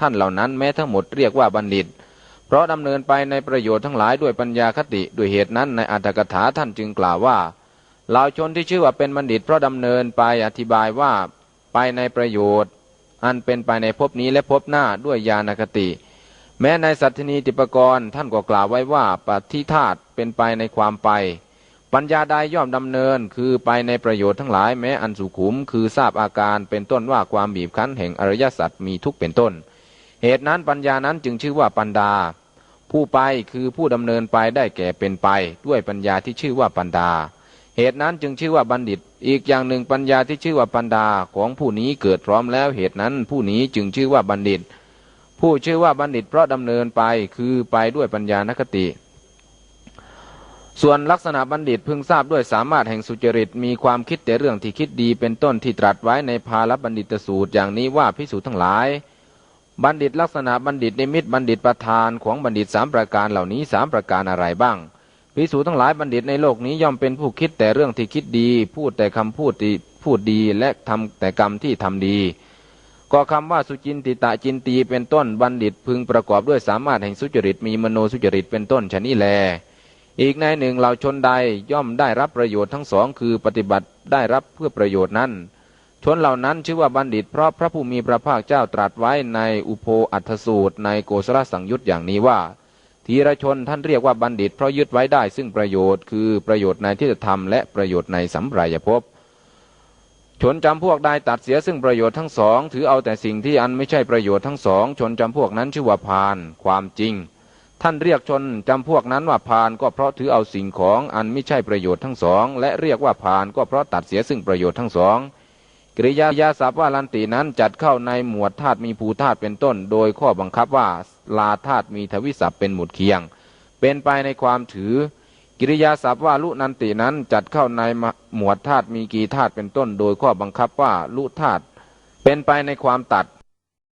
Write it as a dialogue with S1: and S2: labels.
S1: ท่านเหล่านั้นแม้ทั้งหมดเรียกว่าบัณฑิต เพราะดำเนินไปในประโยชน์ทั้งหลายด้วยปัญญาคติด้วยเหตุนั้นในอัตถกถาท่านจึงกล่าวว่าเหล่าชนที่ชื่อว่าเป็นบัณฑิต เพราะดำเนินไปอธิบายว่าไปในประโยชน์ อันเป็นไปในภพนี้และภพหน้าด้วยญาณคติ แม้ในสัตทินีติปกรณ์ท่านก็กล่าวไว้ว่าปฏิธาตเป็นไปในความไป ปัญญาใดย่อมดำเนินคือไปในประโยชน์ทั้งหลายแม้อันสุขุม คือทราบอาการเป็นต้นว่าความบีบคั้นแห่งอริยสัจมีทุกข์เป็นต้น เหตุนั้นปัญญานั้นจึงชื่อว่าปันดา ผู้ไปคือผู้ดำเนินไปได้แก่เป็นไป ด้วยปัญญาที่ชื่อว่าปันดา เหตุนั้นจึงชื่อว่าบัณฑิต อีกอย่างหนึ่งปัญญาที่ชื่อว่าปันดาของผู้นี้เกิดพร้อมแล้วเหตุนั้นผู้นี้จึงชื่อว่าบัณฑิต ผู้ชื่อว่าบัณฑิตเพราะดำเนินไปคือไปด้วยปัญญานคติส่วนลักษณะบัณฑิตพึงทราบด้วยสามารถแห่งสุจริตมีความคิดแต่เรื่องที่คิดดีเป็นต้นที่ตรัสไว้ในภาลบัณฑิตสูตรอย่างนี้ว่าพิสูจน์ทั้งหลาย บัณฑิตลักษณะบัณฑิตนิมิตบัณฑิตประธานของบัณฑิตสามประการเหล่านี้สามประการอะไรบ้างพิสูจทั้งหลายบัณฑิตในโลกนี้ย่อมเป็นผู้คิดแต่เรื่องที่คิดดี พูดแต่คำพูดที่พูดดีและทำแต่กรรมที่ทำดี ก็คำว่าสุจินติตะจินตีเป็นต้นบัณฑิตพึงประกอบด้วยสามารถแห่งสุจริตมีมโนสุจริตเป็นต้นชนี้แล อีกในหนึ่งเราชนใดย่อมได้รับประโยชน์ทั้งสองคือปฏิบัติได้รับเพื่อประโยชน์นั้น ชนเหล่านั้นชื่อว่าบัณฑิตเพราะพระผู้มีพระภาคเจ้าตรัสไว้ในอุโพอัฏฐสูตร ในโกศลสังยุตอย่างนี้ว่า ทีรชนท่านเรียกว่าบัณฑิต เพราะยึดไว้ได้ซึ่งประโยชน์คือประโยชน์ในที่จะทำและประโยชน์ในสัมปรายภพชนจำพวกใดตัดเสียซึ่งประโยชน์ทั้งสอง ถือเอาแต่สิ่งที่อันไม่ใช่ประโยชน์ทั้งสองชนจำพวกนั้นชื่อว่าพานความจริง ท่านเรียกชนจำพวกนั้นว่าพานก็เพราะถือเอาสิ่งของอันไม่ใช่ประโยชน์ทั้งสอง และเรียกว่าพานก็เพราะตัดเสียซึ่งประโยชน์ทั้งสอง กริยายาศัพท์ว่าลันตินั้นจัดเข้าในหมวดธาตุมีภูธาตุเป็นต้น โดยข้อบังคับว่าลาธาตุมีทวิศัพท์เป็นหมุดเคียง เป็นไปในความถือ กิริยาศัพท์ว่าลุนันตินั้นจัดเข้าในหมวดธาตุมีกีธาตุเป็นต้น โดยข้อบังคับว่าลุธาตุเป็นไปในความตัด